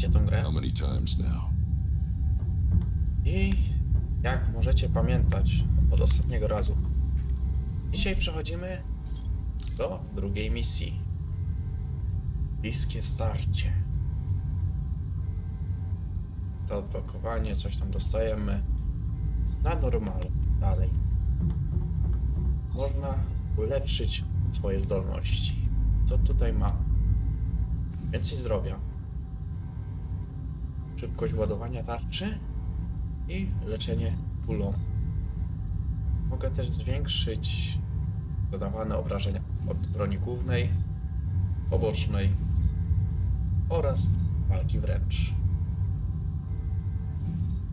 Znacie tą grę? How many times now? I jak możecie pamiętać od ostatniego razu, dzisiaj przechodzimy do drugiej misji. Bliskie starcie. To odblokowanie, coś tam dostajemy. Na normalu dalej. Można ulepszyć swoje zdolności. Co tutaj mam? Więcej zdrowia. Szybkość ładowania tarczy i leczenie kulą. Mogę też zwiększyć dodawane obrażenia od broni głównej, pobocznej oraz walki wręcz.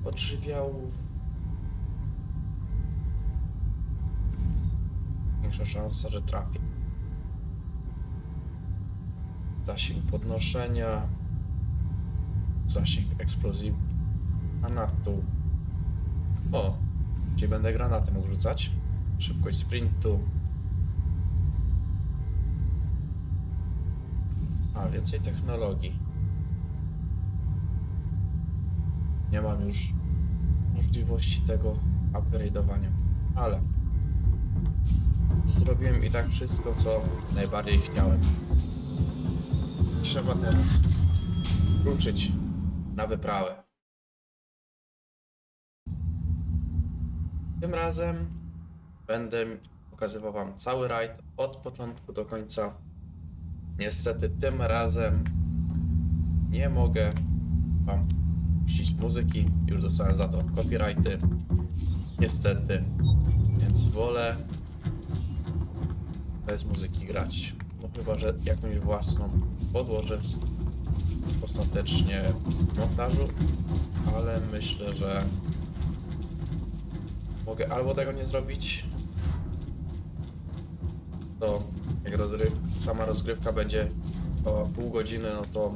Odżywiałów większa szansa, że trafię. Zasięg podnoszenia, zasięg eksplozji granatu. O, gdzie będę granaty mógł rzucać. Szybkość sprintu. A, więcej technologii. Nie mam już możliwości tego upgrade'owania, ale zrobiłem i tak wszystko, co najbardziej chciałem. Trzeba teraz wrócić na wyprawę. Tym razem będę pokazywał Wam cały rajd od początku do końca. Niestety tym razem nie mogę Wam puścić muzyki. Już dostałem za to copyrighty. Niestety. Więc wolę bez muzyki grać. No chyba, że jakąś własną podłożę ostatecznie w montażu, ale myślę, że mogę albo tego nie zrobić, to jak rozgryw, sama rozgrywka będzie o pół godziny, no to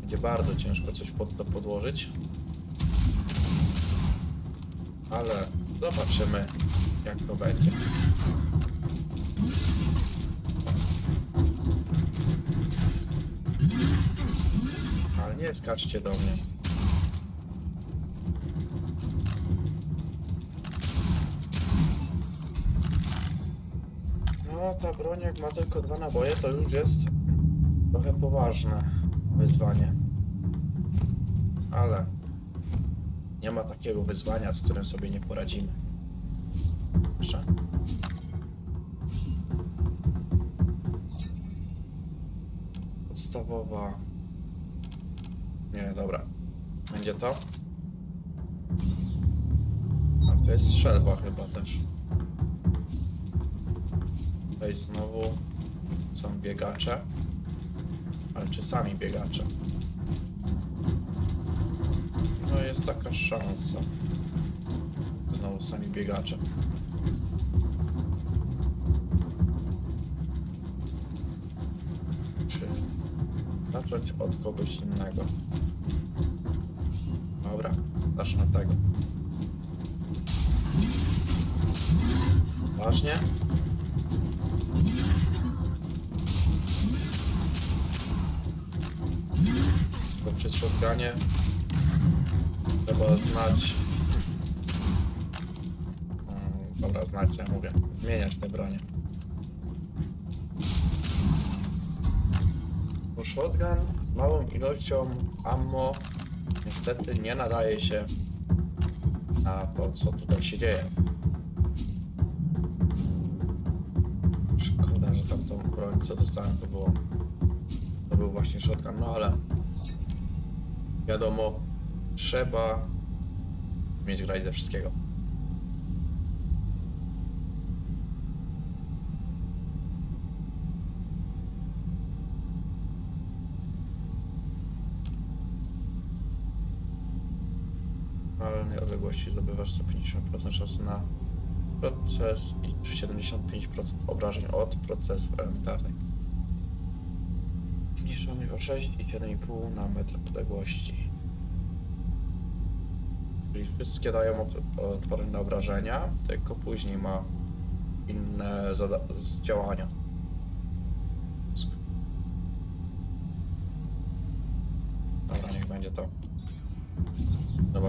będzie bardzo ciężko coś pod to podłożyć. Ale zobaczymy, jak to będzie. Ale nie skaczcie do mnie. No, ta broń jak ma tylko dwa naboje, to już jest trochę poważne wyzwanie. Ale nie ma takiego wyzwania, z którym sobie nie poradzimy. Proszę. Podstawowa. Nie, dobra. Będzie to? A to jest strzelba chyba też. Tutaj znowu są biegacze. Ale czy sami biegacze? No jest taka szansa. Znowu sami biegacze. Czy zacząć od kogoś innego? Zacznę od tego. Ważnie? Bo przy shotgunie trzeba znać... Mm, Dobra, znać ja mówię. Zmieniać te bronie. Bo shotgun z małą ilością ammo niestety nie nadaje się na to, co tutaj się dzieje. Szkoda, że tamtą broń, co dostałem, to było to był właśnie shotgun, no ale wiadomo, trzeba mieć grać ze wszystkiego. W realnej odległości zdobywasz 150% szansy na proces i 75% obrażeń od procesów elementarnych. Zniszczonych o 6 i 7,5 na metr odległości. Czyli wszystkie dają od- odporność na obrażenia, tylko później ma inne działania. będzie to.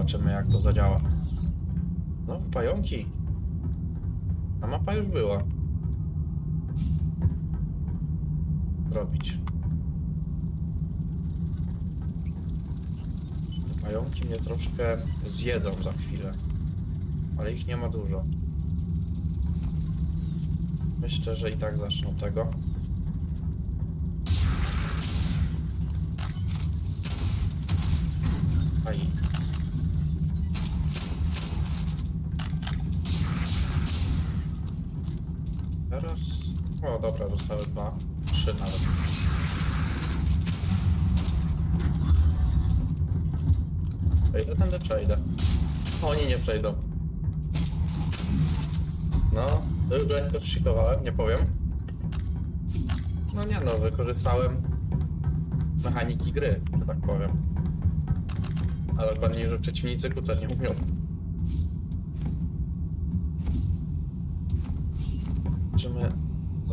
Zobaczymy jak to zadziała. No, pająki. A mapa już była. Robić. Pająki mnie troszkę zjedzą za chwilę. Ale ich nie ma dużo. Myślę, że i tak zacznę od tego. Zostały dwa. Trzy nawet. Przejdę tędy, przejdę. Oni nie przejdą. No, to już lekko szykowałem, nie powiem. No nie no, wykorzystałem mechaniki gry, że tak powiem. Ale dokładniej, że przeciwnicy kucać nie umią. Czy my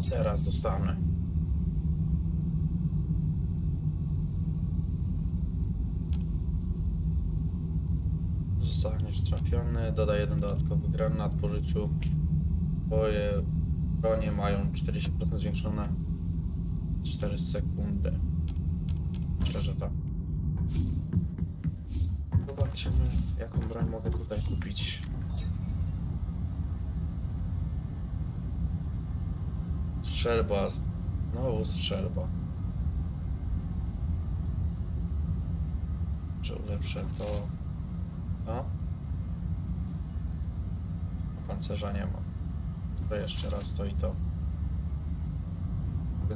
to teraz dostanę? Zostaniesz trafiony, dodaj jeden dodatkowy granat po życiu. Twoje bronie mają 40% zwiększone 4 sekundy. Myślę, że tak. Zobaczymy, jaką broń mogę tutaj kupić. Strzelba. Znowu strzelba. Czy ulepszę to? No. Pancerza nie mam. To jeszcze raz to i to.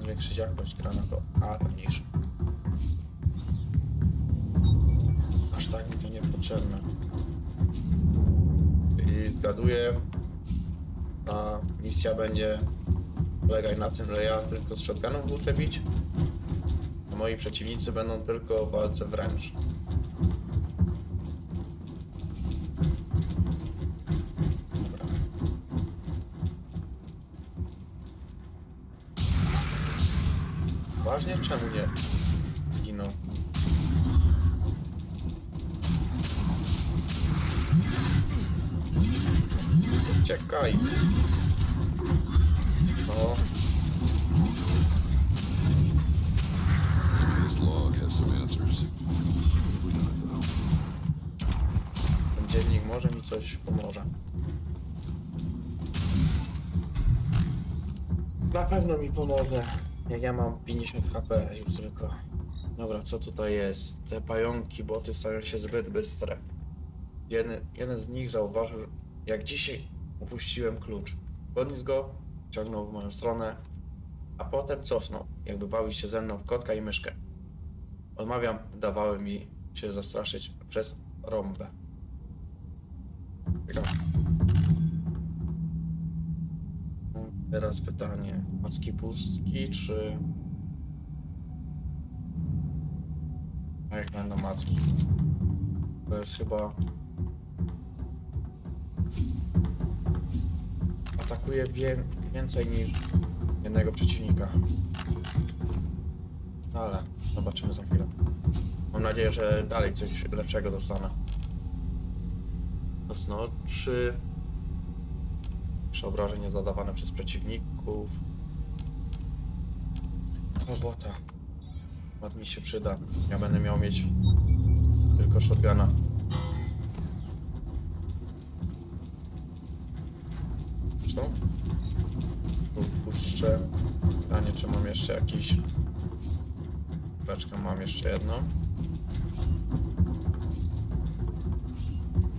Zwiększyć jakość granatu. A, to mniejsze. Aż tak mi to niepotrzebne. I zgaduję, ta misja będzie polegać na tym, że ja tylko z shotgunów muszę bić, a moi przeciwnicy będą tylko w walce wręcz. Ważnie? Czemu nie zginął? Uciekaj. Ten dziennik może mi coś pomoże. Na pewno mi pomoże. Jak ja mam 50 HP już tylko. Dobra, co tutaj jest? Te pająki, boty stają się zbyt bystre. Jeden, jeden z nich zauważył, jak dzisiaj upuściłem klucz. Podniósł go, ciągnął w moją stronę, a potem cofnął, jakby bawił się ze mną w kotka i myszkę. Odmawiam, dawały mi się zastraszyć przez rąbę. Teraz pytanie. Macki pustki, czy... A jak będą macki? To jest chyba... Atakuje więcej niż jednego przeciwnika. No ale zobaczymy za chwilę. Mam nadzieję, że dalej coś lepszego dostanę. Osnoczy. Przeobrażenia zadawane przez przeciwników. Robota. Ładnie mi się przyda. Ja będę miał mieć tylko shotguna. Zresztą tu puszczę. Pytanie, czy mam jeszcze jakiś... Beczkę mam jeszcze jedną.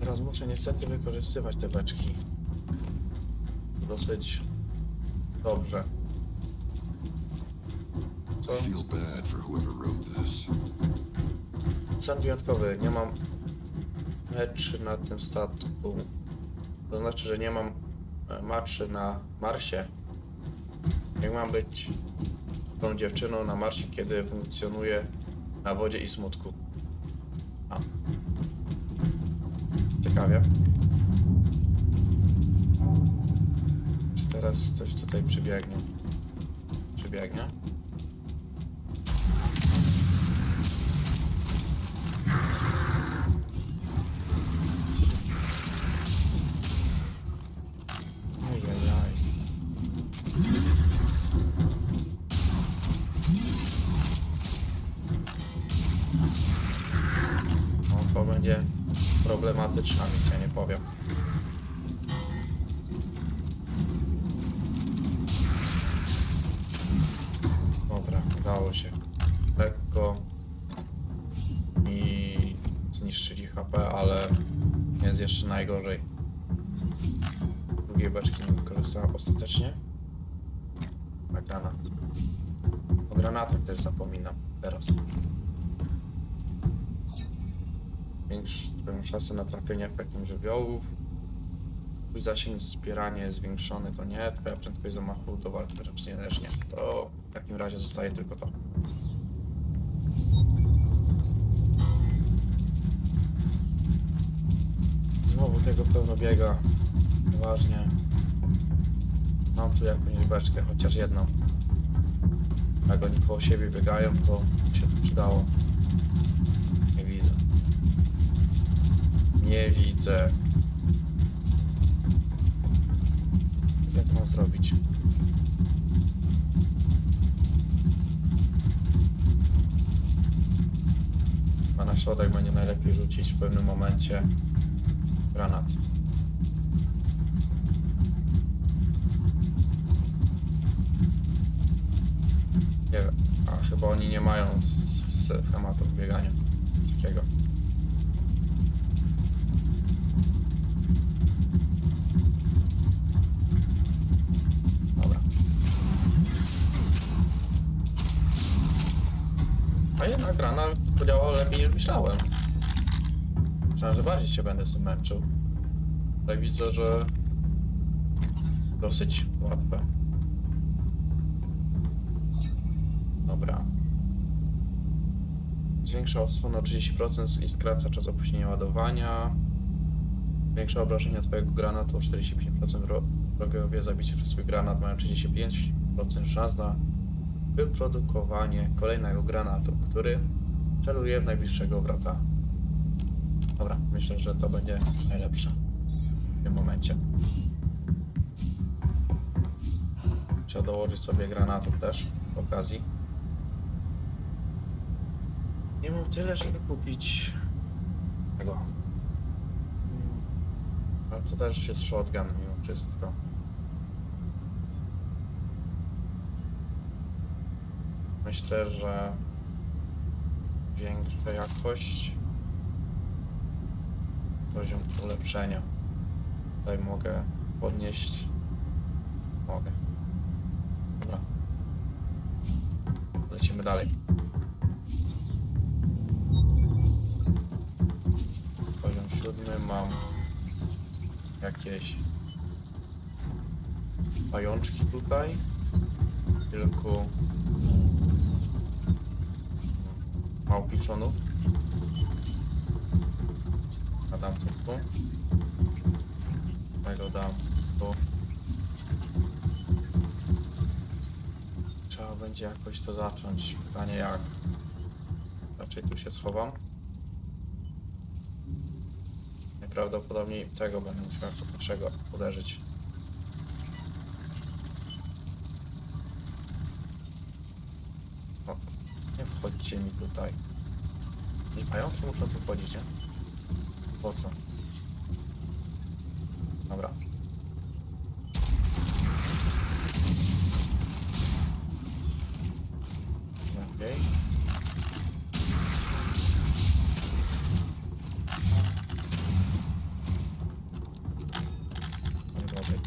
Teraz muszę niestety wykorzystywać te beczki. Dosyć dobrze. Co? Stan wyjątkowy. Nie mam meczy na tym statku. To znaczy, że nie mam e, maczy na Marsie. Jak mam być tą dziewczyną na Marsie, kiedy funkcjonuje na wodzie i smutku? A. Ciekawie. Czy teraz coś tutaj przybiegnie? Przybiegnie? No to będzie problematyczna misja, nie powiem. Dobra, udało się. Lekko i zniszczyli HP, ale jest jeszcze najgorzej. Drugiej beczki nie wykorzystałem ostatecznie. Na granat. O granatach też zapominam teraz. Większą szansę na trafienie efektem żywiołów. Twój zasięg zbierania jest zwiększony, to nie. Twoja prędkość zamachu do walki raczej też nie. To w takim razie zostaje tylko to. Znowu tego pełno biega. Nieważnie. Mam tu jakąś beczkę, chociaż jedną. Jak oni koło siebie biegają, to się to przydało. Nie widzę. Nie widzę. Jak to mam zrobić? Chyba na środek będzie najlepiej rzucić w pewnym momencie granat. Nie wiem, a chyba oni nie mają s- s- schematu biegania. Takiego. Dobra. A jednak rana podziałała lepiej niż myślałem. Myślałem, że bardziej się będę z tym męczył. Tutaj widzę, że dosyć łatwe. Dobra. Zwiększa osłonę o 30% i skraca czas opóźnienia ładowania. Zwiększa obrażenia twojego granatu o 45%. Wro- Wrogowie zabici przez swój granat mają 35% szans na wyprodukowanie kolejnego granatu, który celuje w najbliższego wrota. Dobra, myślę, że to będzie najlepsze w tym momencie. Trzeba dołożyć sobie granatów też w okazji. Nie mam tyle, żeby kupić tego. Mm. Ale to też jest shotgun mimo wszystko. Myślę, że większa jakość, poziom ulepszenia. Tutaj mogę podnieść. Mogę. Dobra. Lecimy dalej. Poziom siódmy mam jakieś pajączki tutaj. Kilku małpiczonów. A dam to tu. Tego dam tu. Trzeba będzie jakoś to zacząć. Pytanie jak. Raczej tu się schowam. Najprawdopodobniej tego będę musiał jako pierwszego uderzyć. O, nie wchodźcie mi tutaj. I pająki muszą tu wchodzić, nie? Po co? Dobra. Lepiej. Najgorzej.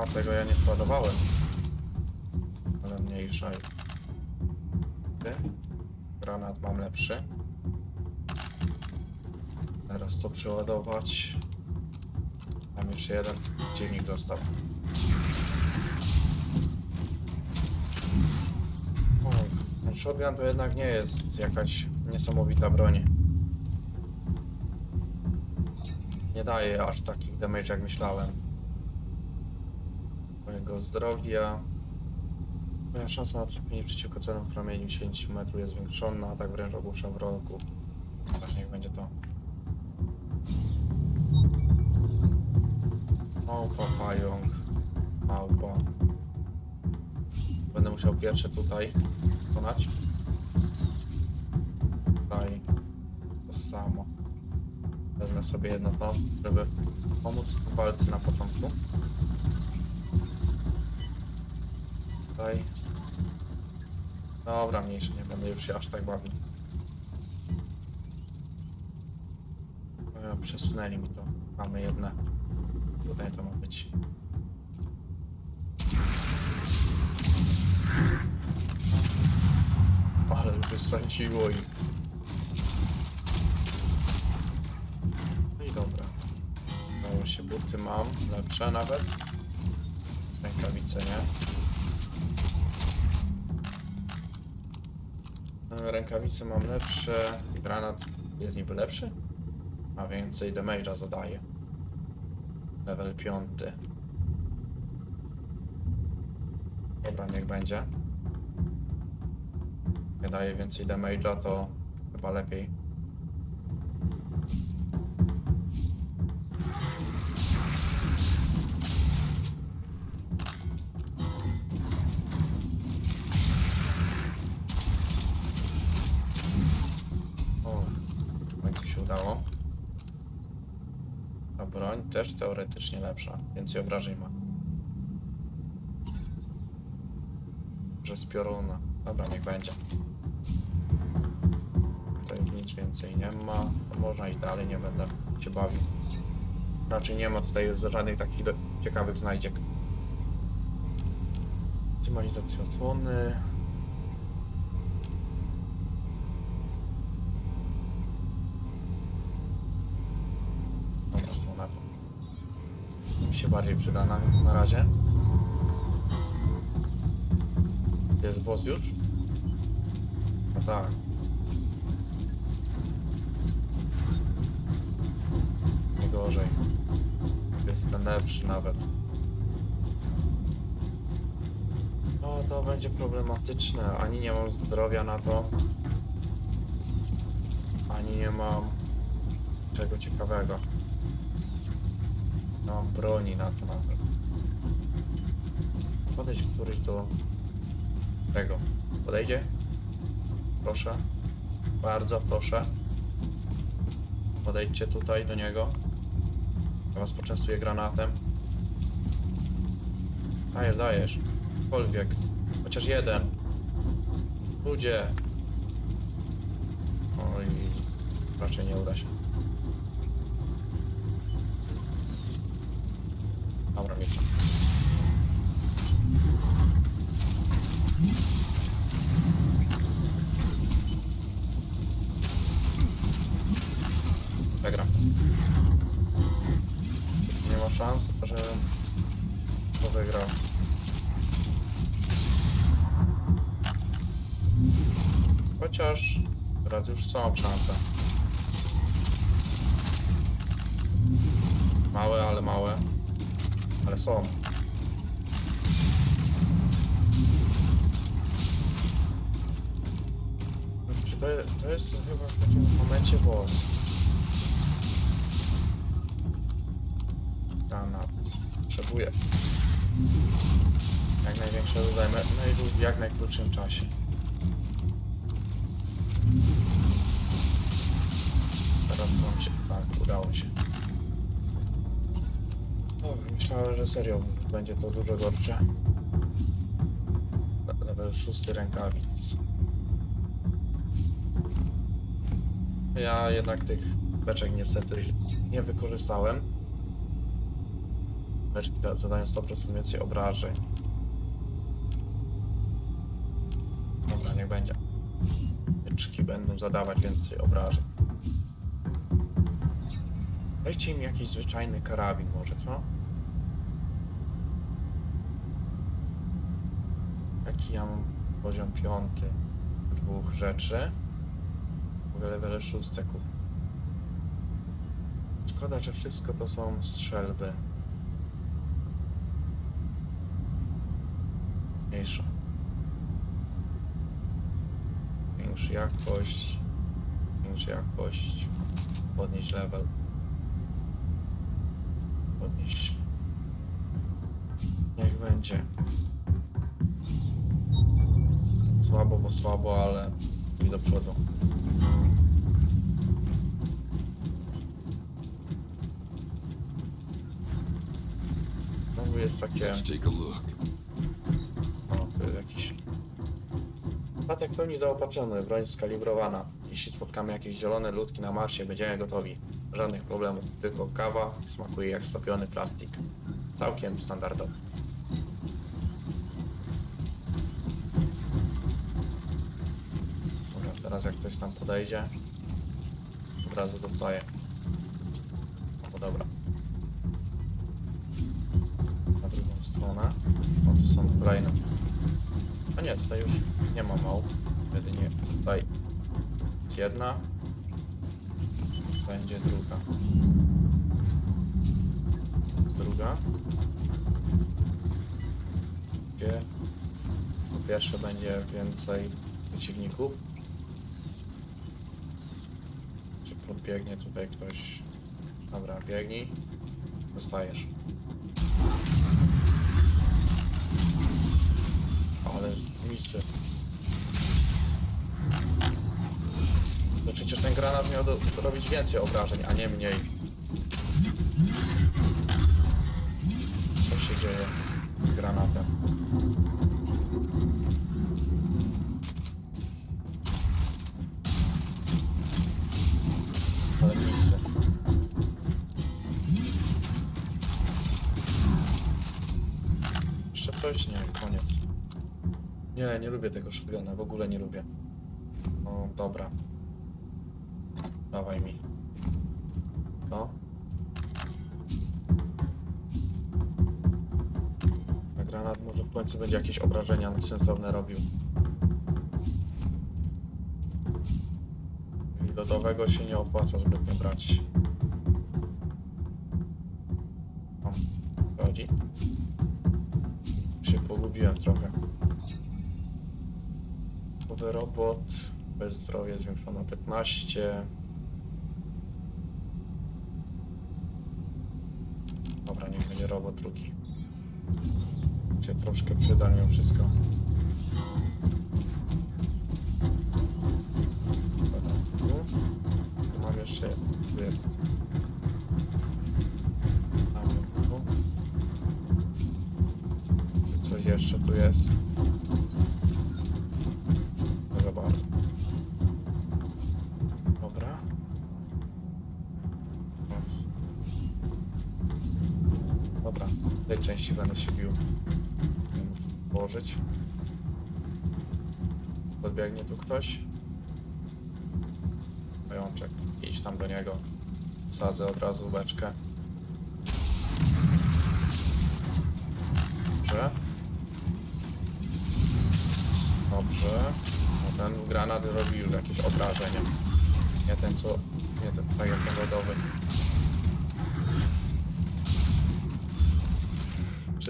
A, tego ja nie składowałem. Ale mniejsza. Ty? Granat mam lepszy. Teraz to przeładować. Mam jeszcze jeden dziennik został. O, shotgun to jednak nie jest jakaś niesamowita broń. Nie daje aż takich damage jak myślałem. Mojego zdrowia. Moja szansa na trafienie przeciwko celom w promieniu 10 metrów jest zwiększona, a tak wręcz ogłuszam wrogu. Tak, niech będzie to. Małpa, pająk, małpa. musiał pierwszy tutaj wykonać. Tutaj to samo. Wezmę sobie jedno to, żeby pomóc w walce na początku. Tutaj. Dobra, mniejszy, nie będę już się aż tak bawił. E, Przesunęli mi to. Mamy jedne. Tutaj to ma być. Ale wysadziło i... No i dobra. Udało się, buty mam, lepsze nawet. Rękawice nie. Rękawice mam lepsze, granat jest niby lepszy, a więcej damage'a zadaje. Level 5. Dobra, niech będzie. Jak daje więcej damage'a, to chyba lepiej. Teoretycznie lepsza, więcej obrażeń ma. Że z pioruna. Dobra, niech będzie. Tutaj nic więcej nie ma. Można iść dalej, nie będę się bawił. Raczej nie ma tutaj żadnych takich ciekawych znajdziek. Optymalizacja osłony. Dobra, to na to mi bardziej przyda na, na razie. Jest boss już? No tak. Nie gorzej. Jest ten lepszy nawet. No to będzie problematyczne. Ani nie mam zdrowia na to. Ani nie mam czego ciekawego. Nie mam broni na to nawet. Podejdź któryś do tego. Podejdzie? Proszę. Bardzo proszę. Podejdźcie tutaj do niego. Ja was poczęstuję granatem. Dajesz, dajesz. Cokolwiek. Chociaż jeden. Ludzie. Oj. Raczej nie uda się. Dobra, miecz. Przegram. Nie ma szans, że to wygrał. Chociaż teraz już są szanse. Małe, ale małe. Ale są. Czy to, to jest chyba w takim momencie boss? Granat. Potrzebuję. Jak największego zajmę, no i w jak najkrótszym czasie. Teraz mam się, tak, udało się. O, myślałem, że serio będzie to dużo gorsze. Le- Level 6 rękawic. Ja jednak tych beczek niestety nie wykorzystałem. Beczki da- zadają 100% więcej obrażeń. Dobra, niech będzie. Beczki będą zadawać więcej obrażeń. Weźcie im jakiś zwyczajny karabin może, co? Jaki ja mam poziom piąty? Dwóch rzeczy. Mogę level szóste kup. Szkoda, że wszystko to są strzelby. Mniejsza. Większa jakość. Większa jakość. Podnieść level. Podnieść. Niech będzie. Słabo, bo słabo, ale i do przodu. Jest takie... Statek w pełni zaopatrzony, broń skalibrowana. Jeśli spotkamy jakieś zielone ludki na Marsie, będziemy gotowi. Żadnych problemów, tylko kawa smakuje jak stopiony plastik. Całkiem standardowy. Dobra, teraz jak ktoś tam podejdzie, od razu dostaje. No dobra. Na drugą stronę. O, tu są kolejne. A nie, tutaj już nie ma mał. Jedynie tutaj jest jedna. Będzie druga. Jest druga. Gdzie po pierwsze będzie więcej przeciwników. Czy podbiegnie tutaj ktoś? Dobra, biegnij. Dostajesz. Ale misy. No przecież ten granat miał do, robić więcej obrażeń, a nie mniej. Co się dzieje z granatem? Nie, lubię tego shotguna, w ogóle nie lubię. O, dobra. Dawaj mi. No. A granat może w końcu będzie jakieś obrażenia sensowne robił. Lodowego się nie opłaca zbytnio brać. O, chodzi. Się pogubiłem trochę. Nowy robot. Bez zdrowia zwiększono 15. Dobra, niech będzie robot drugi. Się troszkę przyda mimo wszystko. Tu. Mam jeszcze. Tu jest. Coś jeszcze tu jest. Części będę się bił. Muszę położyć. Podbiegnie tu ktoś. Pajączek. Idź tam do niego. Wsadzę od razu beczkę. Dobrze. Dobrze. No ten granat robi już jakieś obrażenia. Nie ten co... Nie ten, tak jak lodowy.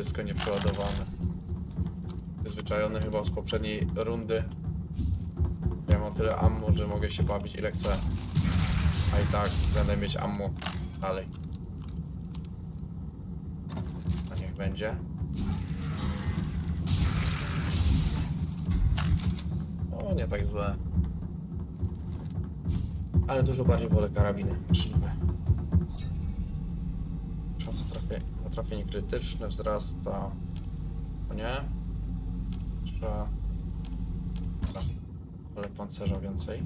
Wszystko nieprzeładowane. Przyzwyczajony chyba z poprzedniej rundy. Ja mam tyle ammo, że mogę się bawić ile chcę. A i tak będę mieć ammo dalej. A niech będzie. O, nie tak złe. Ale dużo bardziej wolę karabiny maszynne. Trafie, na trafienie krytyczne wzrasta. O nie? Trzeba... Ale pancerza więcej.